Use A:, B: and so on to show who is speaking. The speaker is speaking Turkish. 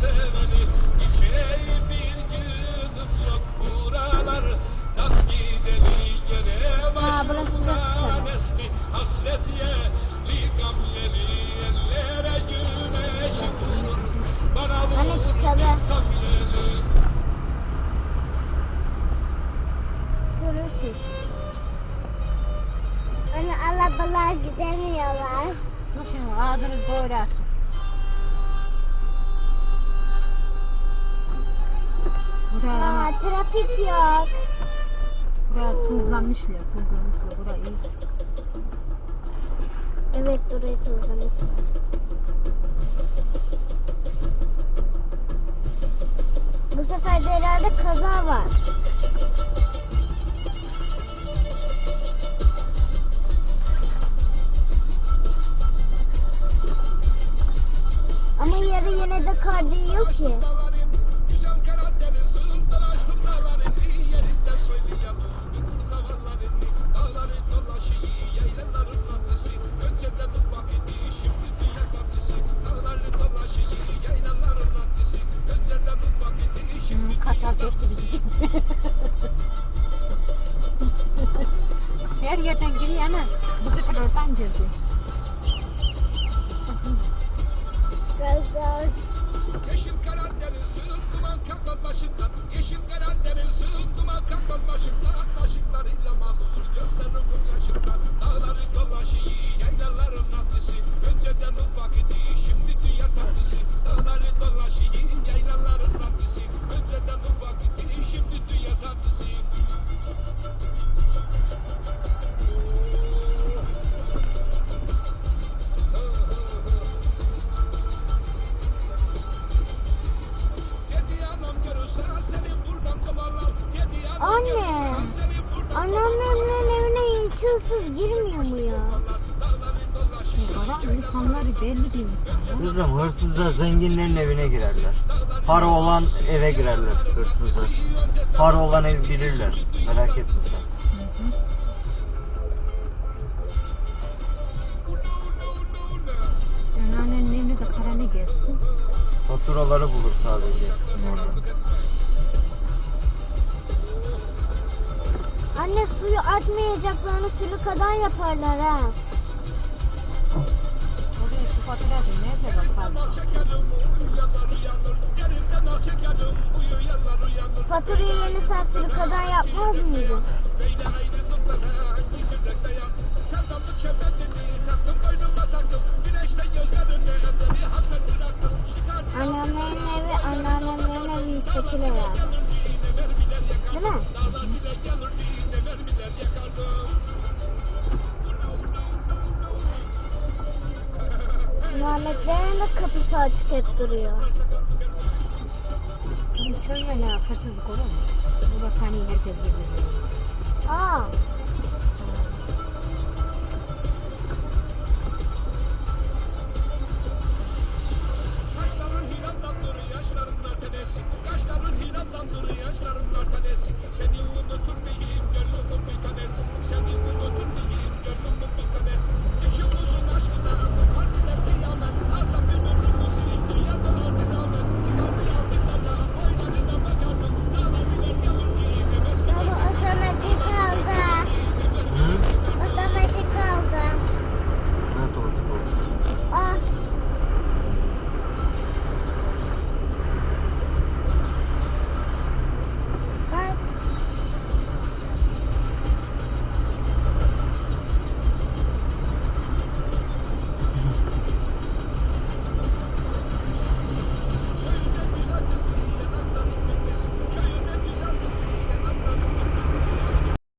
A: seveni Geçey bir gün yok buralar Tak gideli gene
B: başımdan esti Hasret yeli gam yeli ellere
A: güneş vurur Bana
B: hani vurur insan yeli Görürsün. Hani arabalar gidemiyorlar.
A: Nasıl ağzını böyle açın. Aa,
B: trafik yok.
A: buraya tuzlamışlar, tuzlamışlar. Buraya iyi.
B: Evet burayı tuzlamışlar. Bu sefer de herhalde kaza var. Ama yarı yine de kar değiyor ki.
A: Bizi. Her yerden giriyor ama sefer oradan girdi.
B: Kaza. Yeşil Karadeniz'in duman kakal başından Yeşil Karadeniz'in duman kakal başından Anne. Anneannemin evine hiç hırsız girmiyor mu ya?
A: Valla insanları belli değil.
C: Kızım hırsızlar zenginlerin evine girerler. Para olan eve girerler hırsızlar. Para olan ev bilirler. Merak etme sen.
A: Anneannenin evine de karane gelsin.
C: Faturaları bulur sadece.
B: Anne suyu açmayacaklarını sülükadan yaparlar ha.
A: Oraya şu faturayı nerede bakalım?
B: Faturayı yeni sen sülükadan yapmaz mıydın? Anneannemin Ahmetlerin de kapısı açık hep duruyor.
A: Bizim köyde ne hırsızlık olur mu? Burada saniye herkes gibi.
B: Aa.